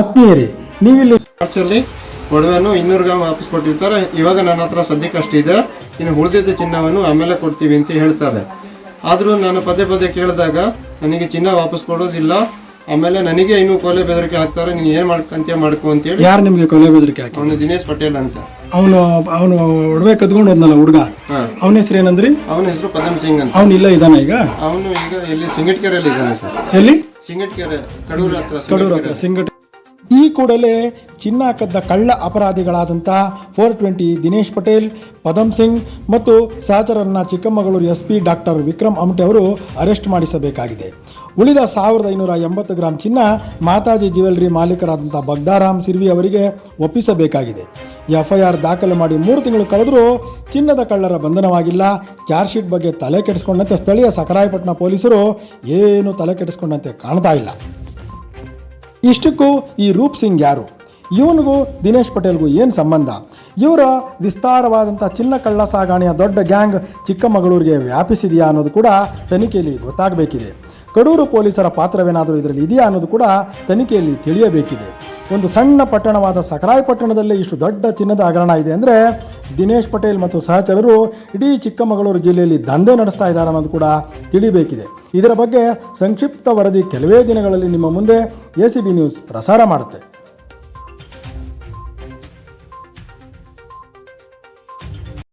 ಆತ್ಮೀಯರೇ ನೀವಿಲ್ಲಿ ಖರ್ಚಲ್ಲಿ ಒಡವೆಯನ್ನು ಇನ್ನೂರು ಗ್ರಾಮ್ ವಾಪಸ್ ಕೊಟ್ಟಿರ್ತಾರೆ. ಇವಾಗ ನನ್ನ ಹತ್ರ ಸದ್ಯಕ್ಕೆ ಅಷ್ಟಿದೆ ಇನ್ನು ಉಳಿದಿದ್ದ ಚಿನ್ನವನ್ನು ಆಮೇಲೆ ಕೊಡ್ತೀವಿ ಅಂತ ಹೇಳ್ತಾರೆ. ಆದರೂ ನಾನು ಪದೇ ಪದೇ ಕೇಳಿದಾಗ ನನಗೆ ಚಿನ್ನ ವಾಪಸ್ ಕೊಡೋದಿಲ್ಲ. ಆಮೇಲೆ ನನಗೆ ಇನ್ನು ಕೊಲೆ ಬೆದರಿಕೆ ಹಾಕ್ತಾರೆ. ನೀನು ಏನು ಮಾಡ್ಕಂತೀಯ ಮಾಡ್ಕೊ ಅಂತೇಳಿ ಯಾರು ನಿಮಗೆ ಕೊಲೆ ಬೆದರಿಕೆ ಹಾಕಿ ಅವನು ದಿನೇಶ್ ಪಟೇಲ್ ಅಂತ. ಅವನು ಅವನು ಒಡವೆ ಕದ್ಕೊಂಡು ಹೋದ್ನಲ್ಲ ಹುಡುಗ? ಅವನ ಹೆಸರು ಏನಂದ್ರಿ? ಅವನ ಹೆಸರು ಪದಮ್ ಸಿಂಗ್ ಅಂತ. ಅವನು ಇಲ್ಲ ಇದ್ದಾನೆ ಈಗ? ಅವನು ಈಗ ಎಲ್ಲಿ ಸಿಂಗಟ್ಕೆರೆಯಲ್ಲಿ ಇದ್ದಾನೆ ಸರ್. ಎಲ್ಲಿ? ಸಿಂಗಟ್ಕೆರೆ ಕಡೂರು ಹತ್ರ ಕಡೂರು ಹತ್ರ ಸಿಂಗಟ್ ಈ ಕೂಡಲೇ ಚಿನ್ನ ಕದ್ದ ಕಳ್ಳ ಅಪರಾಧಿಗಳಾದಂಥ ಫೋರ್ ಟ್ವೆಂಟಿ ದಿನೇಶ್ ಪಟೇಲ್ ಪದಮ್ ಸಿಂಗ್ ಮತ್ತು ಸಹಚರನ್ನ Chikkamagaluru S P doctor Vikram Amate ಅವರು ಅರೆಸ್ಟ್ ಮಾಡಿಸಬೇಕಾಗಿದೆ. ಉಳಿದ ಸಾವಿರದ ಐನೂರ ಎಂಬತ್ತು ಗ್ರಾಂ ಚಿನ್ನ ಮಾತಾಜಿ ಜ್ಯುವೆಲ್ಲರಿ ಮಾಲೀಕರಾದಂಥ ಬಗ್ದಾರಾಮ್ ಸಿರ್ವಿ ಅವರಿಗೆ ಒಪ್ಪಿಸಬೇಕಾಗಿದೆ. ಎಫ್ಐಆರ್ ದಾಖಲು ಮಾಡಿ ಮೂರು ತಿಂಗಳು ಕಳೆದರೂ ಚಿನ್ನದ ಕಳ್ಳರ ಬಂಧನವಾಗಿಲ್ಲ. ಚಾರ್ಜ್ ಶೀಟ್ ಬಗ್ಗೆ ತಲೆ ಕೆಡಿಸ್ಕೊಂಡಂತೆ ಸ್ಥಳೀಯ ಸಕರಾಯಪಟ್ಟಣ ಪೊಲೀಸರು ಏನೂ ತಲೆ ಕೆಡಿಸ್ಕೊಂಡಂತೆ ಕಾಣ್ತಾ ಇಲ್ಲ. ಇಷ್ಟಕ್ಕೂ ಈ ರೂಪ್ ಸಿಂಗ್ ಯಾರು? ಇವನಿಗೂ ದಿನೇಶ್ ಪಟೇಲ್ಗೂ ಏನು ಸಂಬಂಧ? ಇವರ ವಿಸ್ತಾರವಾದಂಥ ಚಿನ್ನ ಕಳ್ಳ ಸಾಗಾಣೆಯ ದೊಡ್ಡ ಗ್ಯಾಂಗ್ ಚಿಕ್ಕಮಗಳೂರಿಗೆ ವ್ಯಾಪಿಸಿದೆಯಾ ಅನ್ನೋದು ಕೂಡ ತನಿಖೆಯಲ್ಲಿ ಗೊತ್ತಾಗಬೇಕಿದೆ. ಕಡೂರು ಪೊಲೀಸರ ಪಾತ್ರವೇನಾದರೂ ಇದರಲ್ಲಿ ಇದೆಯಾ ಅನ್ನೋದು ಕೂಡ ತನಿಖೆಯಲ್ಲಿ ತಿಳಿಯಬೇಕಿದೆ. ಒಂದು ಸಣ್ಣ ಪಟ್ಟಣವಾದ ಸಕರಾಯಪಟ್ಟಣದಲ್ಲೇ ಇಷ್ಟು ದೊಡ್ಡ ಚಿನ್ನದ ಹಗರಣ ಇದೆ ಅಂದರೆ ದಿನೇಶ್ ಪಟೇಲ್ ಮತ್ತು ಸಹಚರರು ಇಡೀ ಚಿಕ್ಕಮಗಳೂರು ಜಿಲ್ಲೆಯಲ್ಲಿ ದಂಧೆ ನಡೆಸ್ತಾ ಇದ್ದಾರೆ ಅನ್ನೋದು ಕೂಡ ತಿಳಿಬೇಕಿದೆ. ಇದರ ಬಗ್ಗೆ ಸಂಕ್ಷಿಪ್ತ ವರದಿ ಕೆಲವೇ ದಿನಗಳಲ್ಲಿ ನಿಮ್ಮ ಮುಂದೆ ಎ ಸಿ ಬಿ ನ್ಯೂಸ್ ಪ್ರಸಾರ ಮಾಡುತ್ತೆ.